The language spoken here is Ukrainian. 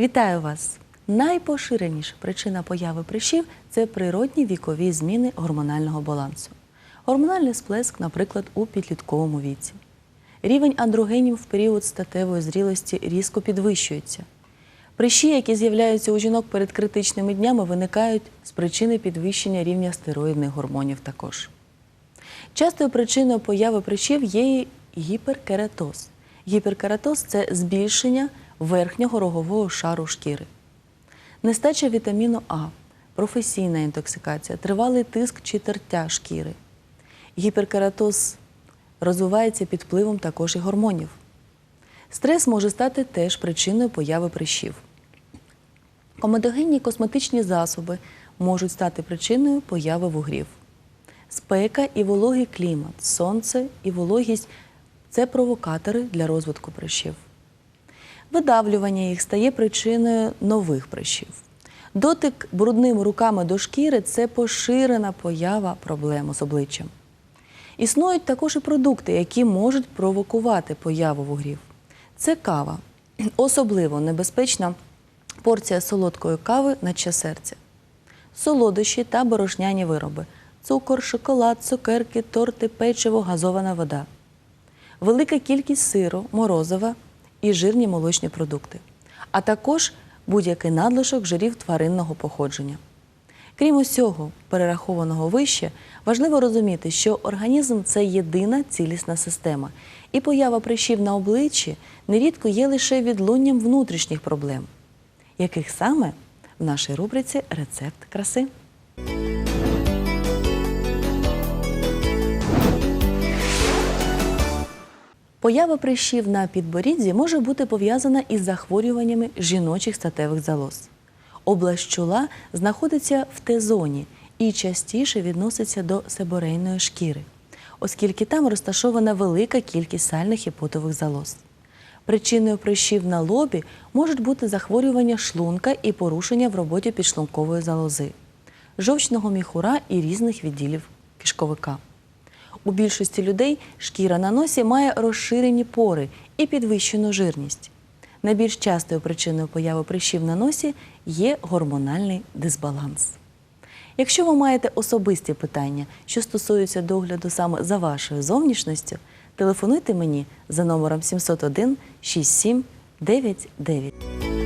Вітаю вас! Найпоширеніша причина появи прищів це природні вікові зміни гормонального балансу. Гормональний сплеск, наприклад, у підлітковому віці. Рівень андрогенів в період статевої зрілості різко підвищується. Прищі, які з'являються у жінок перед критичними днями, виникають з причини підвищення рівня стероїдних гормонів також. Частою причиною появи прищів є гіперкератоз. Гіперкератоз це збільшення верхнього рогового шару шкіри. Нестача вітаміну А, професійна інтоксикація, тривалий тиск чи тертя шкіри. Гіперкератоз розвивається під впливом також і гормонів. Стрес може стати теж причиною появи прищів. Комедогенні косметичні засоби можуть стати причиною появи вугрів. Спека і вологий клімат, сонце і вологість це провокатори для розвитку прищів. Видавлювання їх стає причиною нових прищів. Дотик брудними руками до шкіри це поширена поява проблем з обличчям. Існують також і продукти, які можуть провокувати появу вугрів. Це кава. Особливо небезпечна порція солодкої кави на час серця. Солодощі та борошняні вироби, цукор, шоколад, цукерки, торти, печиво, газована вода. Велика кількість сиру, морозива і жирні молочні продукти, а також будь-який надлишок жирів тваринного походження. Крім усього, перерахованого вище, важливо розуміти, що організм це єдина цілісна система, і поява прищів на обличчі нерідко є лише відлунням внутрішніх проблем, яких саме в нашій рубриці Рецепт краси. Поява прищів на підборідді може бути пов'язана із захворюваннями жіночих статевих залоз. Область чола знаходиться в Т-зоні і частіше відноситься до себорейної шкіри, оскільки там розташована велика кількість сальних і потових залоз. Причиною прищів на лобі можуть бути захворювання шлунка і порушення в роботі підшлункової залози, жовчного міхура і різних відділів кишковика. У більшості людей шкіра на носі має розширені пори і підвищену жирність. Найбільш частою причиною появи прищів на носі є гормональний дисбаланс. Якщо ви маєте особисті питання, що стосуються догляду саме за вашою зовнішністю, телефонуйте мені за номером 701 67 99.